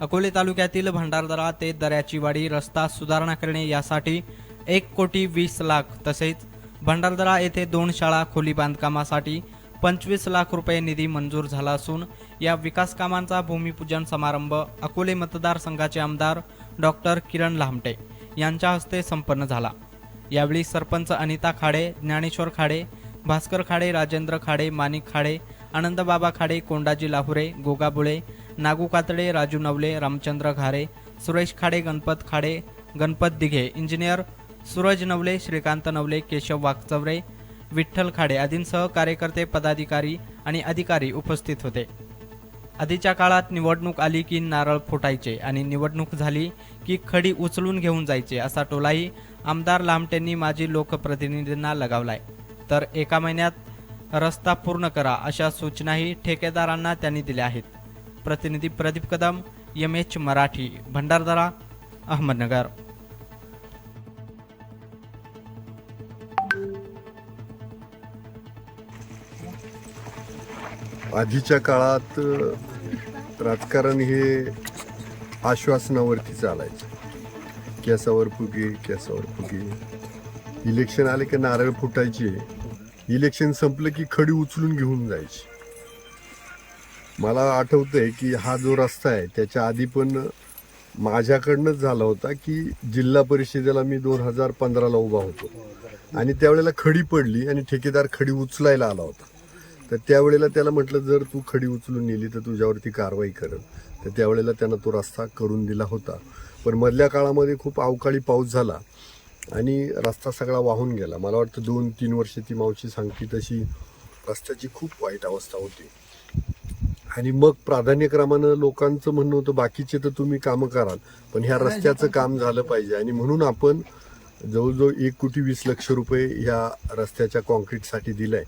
अकोले तालुक्यातील भंडारदरा ते दऱ्याची वाडी रस्ता सुधारणा करणे यासाठी एक कोटी वीस लाख तसेच भंडारदरा येथे दोन शाळा खोली बांधकामासाठी पंचवीस लाख रुपये निधी मंजूर झाला असून या विकास कामांचा भूमिपूजन समारंभ अकोले मतदारसंघाचे आमदार डॉक्टर किरण लामटे यांच्या हस्ते संपन्न झाला. यावेळी सरपंच अनिता खाडे ज्ञानेश्वर खाडे भास्कर खाडे राजेंद्र खाडे माणिक खाडे आनंदबाबा खाडे कोंडाजी लाहुरे गोगाबुळे नागू कातडे राजू नवले रामचंद्र घारे सुरेश खाडे गणपत खाडे गणपत दिघे इंजिनियर सूरज नवले श्रीकांत नवले केशव वागचवरे विठ्ठल खाडे आदींसह कार्यकर्ते पदाधिकारी आणि अधिकारी उपस्थित होते. आधीच्या काळात निवडणूक आली की नारळ फुटायचे आणि निवडणूक झाली की खडी उचलून घेऊन जायचे असा टोलाही आमदार लामटेंनी माजी लोकप्रतिनिधींना लगावलाय. तर एका महिन्यात रस्ता पूर्ण करा अशा सूचनाही ठेकेदारांना त्यांनी दिल्या आहेत. प्रतिनिधी प्रदीप कदम एम एच मराठी भंडारदरा अहमदनगर. आधीच्या काळात राजकारण हे आश्वासनावरती चालायचं. केसावर फुगे केसावर फुगे. इलेक्शन आले की नारळ फुटायचे. इलेक्शन संपलं की खडी उचलून घेऊन जायची. मला आठवतंय की हा जो रस्ता आहे त्याच्या आधी पण माझ्याकडनंच झाला होता की जिल्हा परिषदेला मी दोन हजार पंधराला उभा होतो. आणि त्यावेळेला खडी पडली आणि ठेकेदार खडी उचलायला आला होता. तर त्यावेळेला त्याला म्हटलं जर तू खडी उचलून नेली तर तुझ्यावरती कारवाई करल. तर त्यावेळेला त्यानं तो रस्ता करून दिला होता. पण मधल्या काळामध्ये खूप अवकाळी पाऊस झाला आणि रस्ता सगळा वाहून गेला. मला वाटतं दोन तीन वर्ष ती मावशी सांगते तशी रस्त्याची खूप वाईट अवस्था होती. आणि मग प्राधान्यक्रमानं लोकांचं म्हणणं होतं बाकीचे तर तुम्ही कामं कराल. पण ह्या रस्त्याचं काम झालं पाहिजे. आणि म्हणून आपण जवळजवळ एक कोटी वीस लक्ष रुपये ह्या रस्त्याच्या कॉन्क्रीटसाठी दिलाय.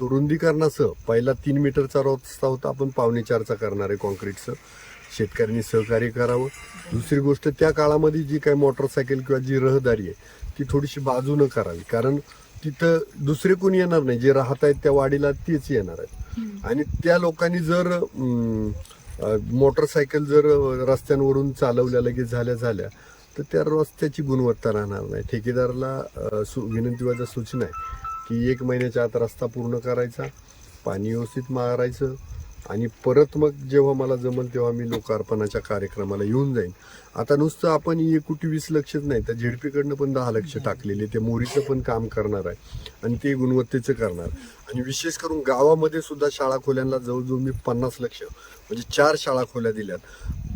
तो रुंदीकरणासह पहिला तीन मीटरचा रस्ता होता आपण पावणे चारचा करणार आहे कॉन्क्रीटचं शेतकऱ्यांनी सहकार्य करावं. दुसरी गोष्ट त्या काळामध्ये जी काही मोटरसायकल किंवा जी रहदारी आहे ती थोडीशी बाजूनं करावी. कारण तिथं दुसरे कोणी येणार नाही. जे राहत आहेत त्या वाडीला तेच येणार आहेत. आणि त्या लोकांनी जर मोटरसायकल जर रस्त्यांवरून चालवल्या लगेच झाल्या झाल्या तर त्या रस्त्याची गुणवत्ता राहणार नाही. ठेकेदाराला अं, सु विनंतीवाच्या सूचना आहे की एक महिन्याच्या आत रस्ता पूर्ण करायचा पाणी व्यवस्थित मारायचं आणि परत मग जेव्हा मला जमल तेव्हा मी लोकार्पणाच्या कार्यक्रमाला येऊन जाईन. आता नुसतं आपण एक वीस लक्षच नाही तर झेडपीकडनं पण दहा लक्ष टाकलेले ते मोरीचं पण काम करणार आहे आणि ते गुणवत्तेचं करणार आणि विशेष करून गावामध्ये सुद्धा शाळा खोल्यांना जवळजवळ मी पन्नास लक्ष म्हणजे चार शाळा खोल्या दिल्यात.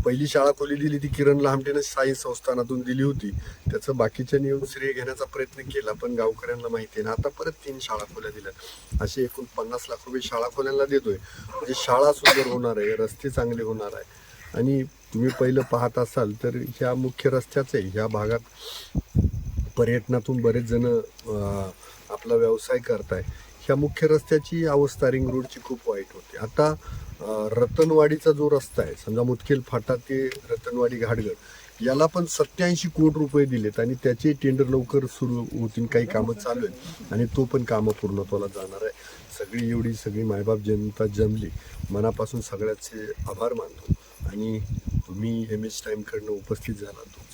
पहिली शाळा खोली दिली ती किरण लामटेनं साई संस्थानातून दिली होती. त्याचं बाकीच्या नियम श्रेय घेण्याचा प्रयत्न केला पण गावकऱ्यांना माहिती आहे ना आता परत तीन शाळा खोल्या दिल्यात असे एकूण पन्नास लाख रुपये शाळा खोल्यांना देतोय. म्हणजे शाळा सुंदर होणार आहे रस्ते चांगले होणार आहे. आणि तुम्ही पहिलं पाहत असाल तर ह्या मुख्य रस्त्याच आहे. ह्या भागात पर्यटनातून बरेच जण आपला व्यवसाय करताय. ह्या मुख्य रस्त्याची अवस्था रिंग रोडची खूप वाईट होती. आता रतनवाडीचा जो रस्ता आहे समजा मुतखेल फाटा ते रतनवाडी घाटगड याला पण सत्याऐंशी कोटी रुपये दिलेत आणि त्याचे टेंडर लवकर सुरू होतील काही कामं चालू आहेत आणि तो पण कामं पूर्णत्वाला जाणार आहे. सगळी एवढी सगळी मायबाप जनता जमली. मनापासून सगळ्याचे आभार मानतो. आणि तुम्ही एम एच टाईमकडनं उपस्थित झाला तो